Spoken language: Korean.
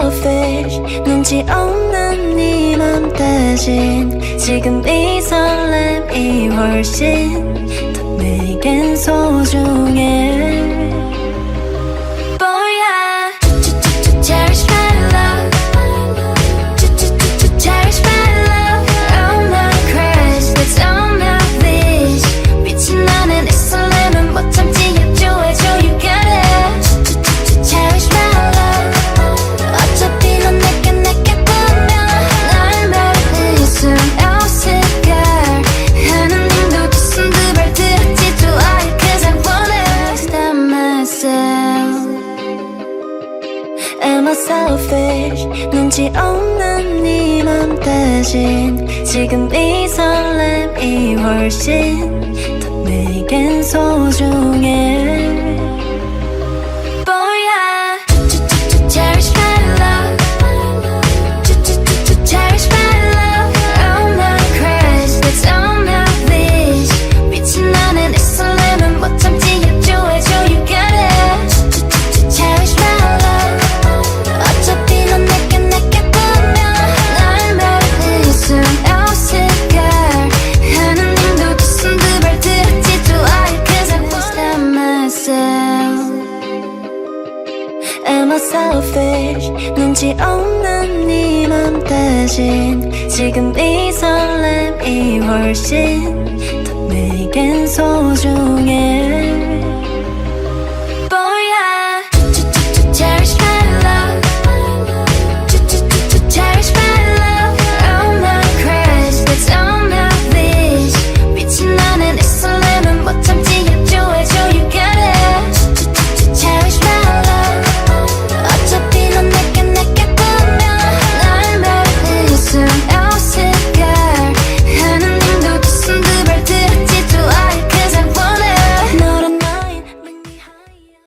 perfect 눈치 없는 네맘 대신 지금 이 설렘이 훨씬 더 내겐 소중해. selfish. 눈치 없는 네맘 대신 지금 이 설렘이 훨씬 더 내겐 소중해. so selfish. 눈치 없는 네맘 대신 지금 이 설렘이 훨씬 더 내겐 소중해.